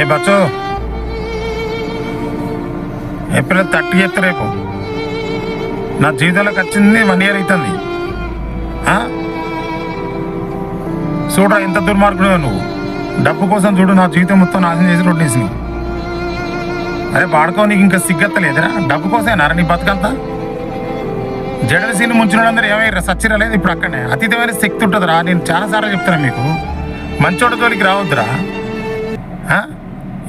ఏ బచ్చు? April thirty eighth రేపు. నా జీవితంలోకి వచ్చింది వన్ ఇయర్ అవుతుంది. చూడరా ఎంత దుర్మార్గుడు నువ్వు. డబ్బు కోసం చూడు నా జీవితం మొత్తం నాశనం చేసి రొట్టేసి అరే వాడుకో నీకు ఇంకా సిగ్గత్తలేదురా డబ్బు కోసేనారా నీ బతుకంతా? జడలసీని ముంచిన అందరూ ఏమైనా సచ్చిరా లేదు ఇప్పుడు అక్కడనే. అతీతమైన శక్తి ఉంటుందిరా. నేను చాలాసార్లు చెప్తాను మీకు. మంచోడ తోలికి రావద్దురా.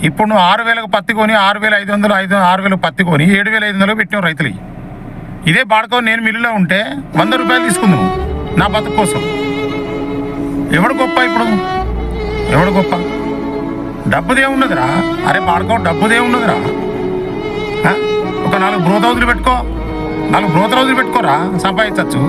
ఇప్పుడు నువ్వు ఆరు వేలకు పత్తి కొని ఆరు వేల ఐదు వందలు ఐదు ఆరు వేలకు పత్తి కొని ఏడు వేల ఐదు వందలు పెట్టావు రైతులకి. ఇదే బాడుకో నేను మిల్లులో ఉంటే వంద రూపాయలు తీసుకుందాం నా బతుకు కోసం. ఎవడు గొప్ప ఇప్పుడు? ఎవడు గొప్ప? డబ్బుదే ఉన్నదిరా. అరే పాడుకో డబ్బుదే ఉన్నదిరా. ఒక నాలుగు బ్రోత రోజులు పెట్టుకో. నాలుగు బ్రోత రోజులు పెట్టుకోరా సంపాదించవచ్చు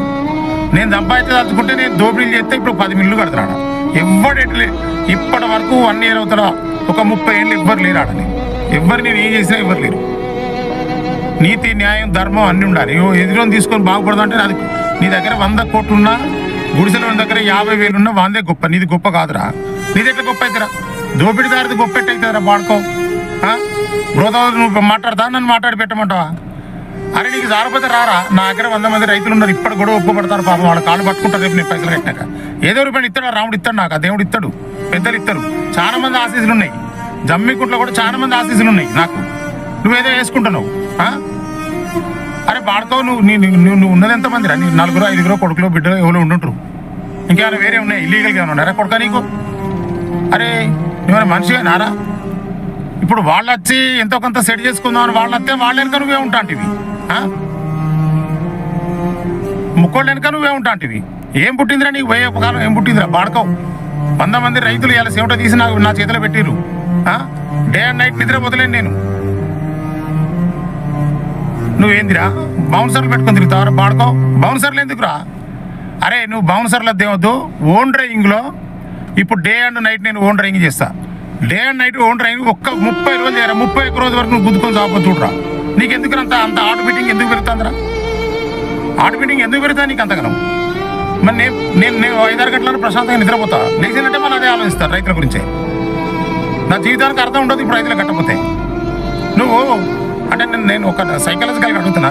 నేను సంపాదించదలుచుకుంటే నేను దోపిడీలు చేస్తే ఇప్పుడు పది మిల్లు కడతాడు ఎవడెట్లే? ఇప్పటి వరకు వన్ ఇయర్ అవుతాడా? ఒక ముప్పై ఏళ్ళు ఎవ్వరు లేరు ఆడని ఎవ్వరు నేను ఏం చేసినా ఎవ్వరు లేరు. నీతి న్యాయం ధర్మం అన్నీ ఉండాలి. ఓ ఎదురు తీసుకొని బాగుపడదు అంటే అది నీ దగ్గర వంద కోట్లున్నా గుడిసెల దగ్గర యాభై వేలు ఉన్నా వాందే గొప్ప. నీది గొప్ప కాదురా. నీది ఎట్లా గొప్ప అవుతారా దోపిడిదారిది గొప్ప అవుతుందిరా వాడుకో. గోదావరి నువ్వు మాట్లాడదా? నన్ను మాట్లాడి పెట్టమంటావా? అరే నీకు జారపతి రారా? నా దగ్గర వంద మంది రైతులు ఉన్నారు. ఇప్పటి కూడా ఒప్పుపడతారు పాపం. వాళ్ళ కాళ్ళు పట్టుకుంటారు రేపు నేను పైసలు కట్టినాక. ఏదో రూపాయలు ఇస్తాడు రాముడు ఇస్తాడు నాకు. ఆ దేవుడు ఇస్తాడు. పెద్దలు ఇస్తారు చాలా మంది ఆశీస్సులు ఉన్నాయి. జమ్మికుంట్లో కూడా చాలా మంది ఆశీస్సులు ఉన్నాయి నాకు. నువ్వేదో వేసుకుంటున్నావు అరే బాడుకో నువ్వు నువ్వు నువ్వు ఉన్నది ఎంతమంది రా నీ నలుగురు ఐదుగురు కొడుకులు బిడ్డలు ఎవరు ఉండుంటారు ఇంకేమైనా వేరే ఉన్నాయి? ఇల్లీగల్గా ఏమైనా ఉన్నారా కొడుక నీకు? అరే నువ్వేమైనా మనిషిగా నారా? ఇప్పుడు వాళ్ళు వచ్చి ఎంతో కొంత సెట్ చేసుకుందాం అని వాళ్ళు వస్తే వాళ్ళ వెనుక నువ్వే ఉంటాంటివి ముక్కోళ్ళు ముక్కోళ్ళ వెనక నువ్వే ఉంటాంటివి. ఏం పుట్టిందిరా నీకు? పోయే కాలం ఏం పుట్టిందిరా? వాడుకోవు వంద మంది రైతులు ఇలా సేవట తీసి నాకు నా చేతిలో పెట్టిరు డే అండ్ నైట్ నిద్ర వదిలేను నేను. నువ్వేందిరా? బౌన్సర్లు పెట్టుకొని తిరుగుతావు పాడుకో. బౌన్సర్లు ఎందుకురా? అరే నువ్వు బౌన్సర్లు దేవద్దు ఓన్ డ్రైవింగ్లో ఇప్పుడు డే అండ్ నైట్ నేను ఓన్ డ్రైవింగ్ చేస్తా. Day and night own driving ఒక్క ముప్పై రోజులు చేయరా? ముప్పై ఒక్క రోజు వరకు నువ్వు గుద్దుకొని చాపో చూడరా? నీకు ఎందుకు అంత అంత ఆటో బిట్టింగ్ ఎందుకు పెరుగుతుందిరా ఆటో బిట్టింగ్ ఎందుకు పెరుగుతా నీకు అంతగనం? మరి నేను నేను నేను ఐదారు గంటలను ప్రశాంతంగా నిద్రపోతా. లేచిందంటే మళ్ళీ అదే ఆలోచిస్తాను రైతుల గురించి. నా జీవితానికి అర్థం ఉండదు ఇప్పుడు రైతులు కట్టకపోతే. నువ్వు అంటే నేను నేను ఒక సైకలాజికల్గా అడుగుతున్నా.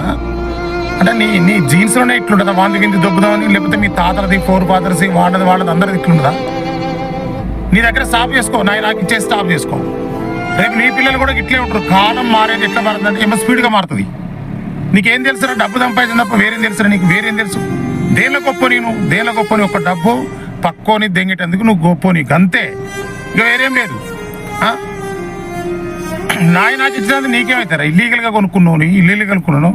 అంటే నీ నీ జీన్స్లోనే ఇట్లుంటుందా వాంతి గింది దొబ్బుదామని లేకపోతే మీ తాతలది ఫోర్ ఫాదర్స్ వాళ్ళది వాళ్ళది అందరిది ఇట్లుంటుందా నీ దగ్గర స్టాప్ చేసుకో నా నాకు ఇచ్చే స్టాప్ చేసుకో. రేపు నీ పిల్లలు కూడా ఇట్లే ఉంటారు. కాలం మారేది ఎట్లా మారుతుందంటే ఏమో స్పీడ్గా మారుతుంది. నీకేం తెలుసురా డబ్బు సంపాదించిన తప్ప వేరేం తెలుసురా నీకు? వేరేం తెలుసు? దేనిలో గొప్ప నేను? దేనిలో గొప్ప నీ ఒక డబ్బు? పక్కోని దెంగేటందుకు నువ్వు గొప్ప నీకు. అంతే. ఇక వేరేం లేదు. నాయన నాయ ఇచ్చినందుకు నీకేమవుతారా ఇల్లీగల్గా కొనుక్కున్నావు నీ? ఇల్లీగల్ కొనుక్కున్నాను